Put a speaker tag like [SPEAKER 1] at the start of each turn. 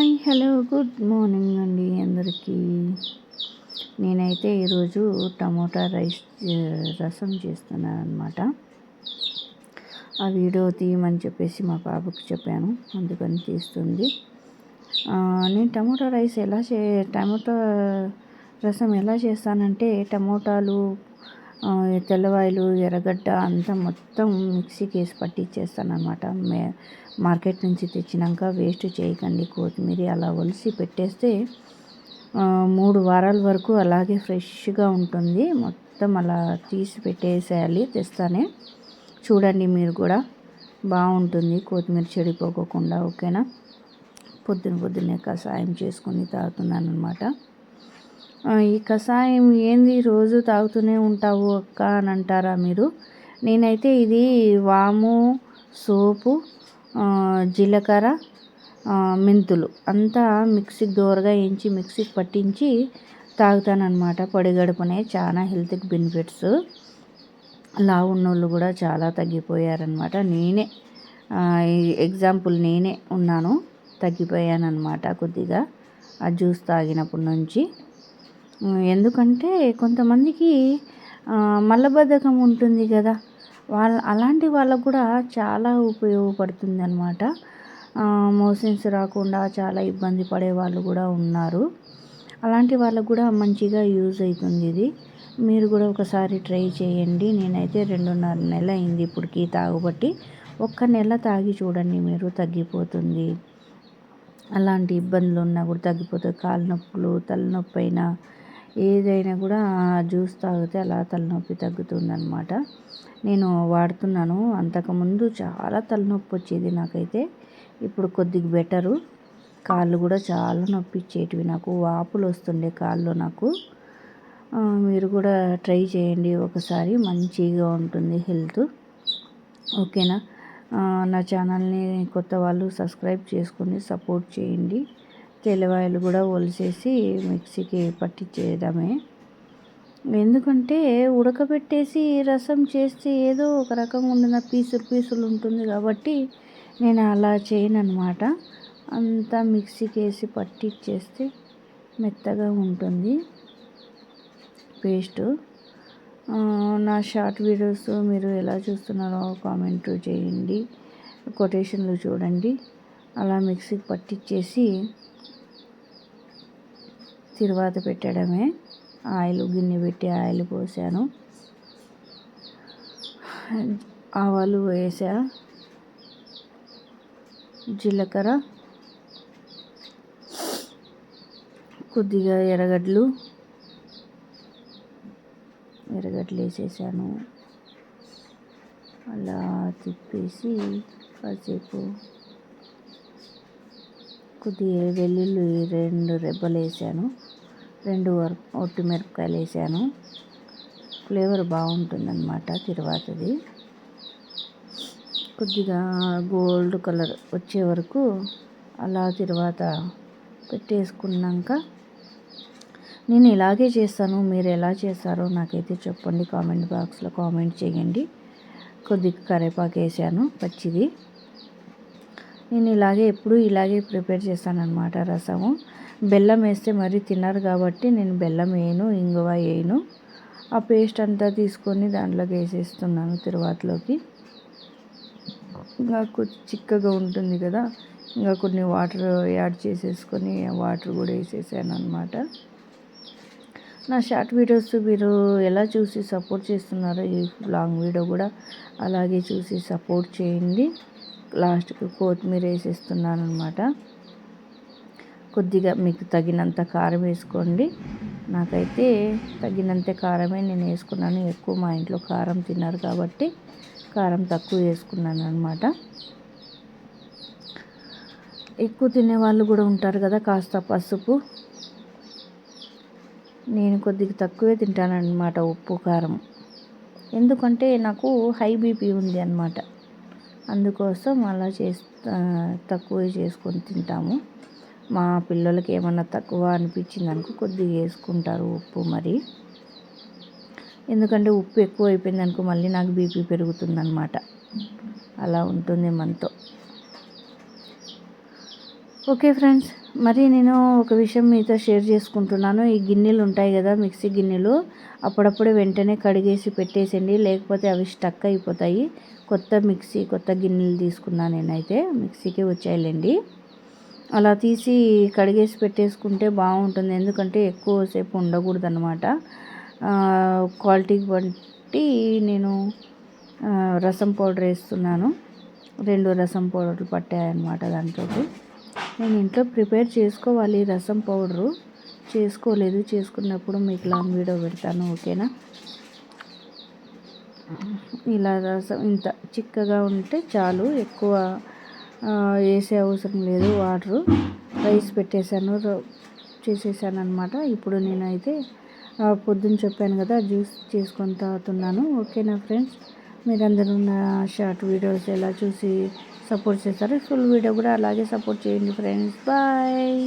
[SPEAKER 1] Hi hello good morning అండి అందరికీ. నేనైతే ఈరోజు టమోటా రైస్ రసం చేస్తున్నాను అనమాట ఆ వీడియో తీయమని చెప్పేసి మా పాపకు చెప్పాను అందుకని తీస్తుంది. నేను టమోటా రైస్ ఎలా చే టమోటా రసం ఎలా చేస్తానంటే టమోటాలు తెల్లవాయలు ఎర్రగడ్డ అంతా మొత్తం మిక్సీకి వేసి పట్టించేస్తాను అనమాట మే మార్కెట్ నుంచి తెచ్చినాక వేస్ట్ చేయకండి కొత్తిమీర అలా ఒలిసి పెట్టేస్తే మూడు వారాల వరకు అలాగే ఫ్రెష్గా ఉంటుంది. మొత్తం అలా తీసి పెట్టేసేయాలి తెస్తానే. చూడండి మీరు కూడా బాగుంటుంది కొత్తిమీర చెడిపోకోకుండా ఓకేనా? పొద్దున పొద్దున్నే కషాయం చేసుకొని తాగుతున్నాను అనమాట ఈ కషాయం ఏంది రోజు తాగుతూనే ఉంటావు అక్క అని అంటారా మీరు? నేనైతే ఇది వాము సోపు జీలకర్ర మెంతులు అంతా మిక్సీకి దోరగా వేయించి మిక్సీకి పట్టించి తాగుతానమాట పొడిగడుపునే చాలా హెల్త్కి బెనిఫిట్స్. లావు ఉన్నోళ్ళు కూడా చాలా తగ్గిపోయారనమాట నేనే ఎగ్జాంపుల్ నేనే ఉన్నాను. తగ్గిపోయానమాట కొద్దిగా. ఆ జ్యూస్ తాగినప్పటి నుంచి. ఎందుకంటే కొంతమందికి మలబద్ధకం ఉంటుంది కదా. వాళ్ళ అలాంటి వాళ్ళకు కూడా చాలా ఉపయోగపడుతుంది అనమాట మోషన్స్ రాకుండా చాలా ఇబ్బంది పడే వాళ్ళు కూడా ఉన్నారు. అలాంటి వాళ్ళకు కూడా మంచిగా యూజ్ అవుతుంది ఇది. మీరు కూడా ఒకసారి ట్రై చేయండి. నేనైతే రెండున్నర నెల అయింది ఇప్పటికి తాగుబట్టి. ఒక్క నెల తాగి చూడండి మీరు తగ్గిపోతుంది. అలాంటి ఇబ్బందులు ఉన్నా కూడా తగ్గిపోతుంది. కాళ్ళ నొప్పులు తలనొప్పి అయినా ఏదైనా కూడా జ్యూస్ తాగితే అలా తలనొప్పి తగ్గుతుందనమాట నేను వాడుతున్నాను. అంతకుముందు చాలా తలనొప్పి వచ్చేది నాకైతే. ఇప్పుడు కొద్దిగా బెటరు. కాళ్ళు కూడా చాలా నొప్పి ఇచ్చేటివి నాకు. వాపులు వస్తుండే కాళ్ళు నాకు. మీరు కూడా ట్రై చేయండి. ఒకసారి మంచిగా ఉంటుంది హెల్త్. ఓకేనా? నా ఛానల్ని కొత్త వాళ్ళు సబ్స్క్రైబ్ చేసుకొని సపోర్ట్ చేయండి. తెల్లవాయలు కూడా ఒలిసేసి మిక్సీకి పట్టించేయడమే ఎందుకంటే ఉడకబెట్టేసి రసం చేస్తే ఏదో ఒక రకంగా ఉండిన పీసులు పీసులు ఉంటుంది కాబట్టి నేను అలా చేయను అనమాట అంతా మిక్సీకి వేసి పట్టిచ్చేస్తే మెత్తగా ఉంటుంది పేస్ట్. నా షార్ట్ వీడియోస్ మీరు ఎలా చూస్తున్నారో కామెంట్ చేయండి కొటేషన్లు చూడండి. అలా మిక్సీకి పట్టించేసి తిరువాత పెట్టడమే. ఆయిల్ గిన్నె పెట్టి ఆయిల్ పోసాను. ఆవాలు వేసా. జీలకర్ర. కొద్దిగా ఎర్రగడ్డలు. ఎర్రగడ్డలు వేసేసాను. అలా తిప్పేసి కాసేపు కొద్దిగా వెల్లుల్లి రెండు రెబ్బలు వేసాను. రెండు ఒట్టి మిరపకాయలు వేసాను. ఫ్లేవర్ బాగుంటుందన్నమాట తిరువాతది. కొద్దిగా గోల్డ్ కలర్ వచ్చే వరకు అలా తర్వాత పెట్టేసుకున్నాక నేను ఇలాగే చేస్తాను. మీరు ఎలా చేస్తారో నాకైతే చెప్పండి. కామెంట్ బాక్స్లో కామెంట్ చేయండి. కొద్దిగా కరివేపాకు వేసాను పచ్చిది. నేను ఇలాగే ఎప్పుడు ఇలాగే ప్రిపేర్ చేస్తాను అనమాట రసము. బెల్లం వేస్తే మరీ తిన్నారు కాబట్టి నేను బెల్లం వేయను ఇంగువ వేయను. ఆ పేస్ట్ అంతా తీసుకొని దాంట్లోకి వేసేస్తున్నాను తిరువాతలోకి. ఇంకా చిక్కగా ఉంటుంది కదా ఇంకా కొన్ని వాటర్ యాడ్ చేసేసుకొని వాటర్ కూడా వేసేసాను అనమాట నా షార్ట్ వీడియోస్ మీరు ఎలా చూసి సపోర్ట్ చేస్తున్నారో ఈ లాంగ్ వీడియో కూడా అలాగే చూసి సపోర్ట్ చేయండి. లాస్ట్కి కొత్తిమీర వేసేస్తున్నాను అనమాట కొద్దిగా మీకు తగినంత కారం వేసుకోండి. నాకైతే తగినంత కారమే నేను వేసుకున్నాను. ఎక్కువ మా ఇంట్లో కారం తిన్నారు కాబట్టి కారం తక్కువ వేసుకున్నాను అనమాట ఎక్కువ తినే వాళ్ళు కూడా ఉంటారు కదా కాస్త పసుపు. నేను కొద్దిగా తక్కువే తింటానన్నమాట ఉప్పు కారం. ఎందుకంటే నాకు హై బీపీ ఉంది అనమాట అందుకోసం అలా చేస్తా తక్కువ చేసుకొని తింటాము. మా పిల్లలకి ఏమన్నా తక్కువ అనిపించింది అనుకో కొద్దిగా వేసుకుంటారు ఉప్పు మరి. ఎందుకంటే ఉప్పు ఎక్కువ అయిపోయింది అనుకో మళ్ళీ నాకు బీపీ పెరుగుతుందనమాట అలా ఉంటుంది మనతో. ఓకే ఫ్రెండ్స్ మరి నేను ఒక విషయం మీతో షేర్ చేసుకుంటున్నాను. ఈ గిన్నెలు ఉంటాయి కదా మిక్సీ గిన్నెలు. అప్పుడప్పుడు వెంటనే కడిగేసి పెట్టేసండి లేకపోతే అవి స్టక్ అయిపోతాయి. కొత్త మిక్సీ కొత్త గిన్నెలు తీసుకున్నాను నేనైతే మిక్సీకి వచ్చాయిలేండి. అలా తీసి కడిగేసి పెట్టేసుకుంటే బాగుంటుంది. ఎందుకంటే ఎక్కువసేపు ఉండకూడదు అనమాట క్వాలిటీకి బట్టి నేను రసం పౌడర్ వేస్తున్నాను. రెండు రసం పౌడర్లు పట్టాయన్నమాట దాంతో నేను ఇంట్లో ప్రిపేర్ చేసుకోవాలి రసం పౌడరు. చేసుకోలేదు చేసుకున్నప్పుడు మీకు లాంగ్ వీడియో పెడతాను ఓకేనా? ఇలా రసం ఇంత చిక్కగా ఉంటే చాలు ఎక్కువ వేసే అవసరం లేదు వాటరు. రైస్ పెట్టేశాను చేసేసాను అనమాట ఇప్పుడు నేనైతే పొద్దున్న చెప్పాను కదా జ్యూస్ చేసుకొని తాగుతున్నాను ఓకేనా ఫ్రెండ్స్? మీరందరూ నా షార్ట్ వీడియోస్ ఎలా చూసి సపోర్ట్ చేస్తారు ఫుల్ వీడియో కూడా అలాగే సపోర్ట్ చేయండి ఫ్రెండ్స్. బాయ్.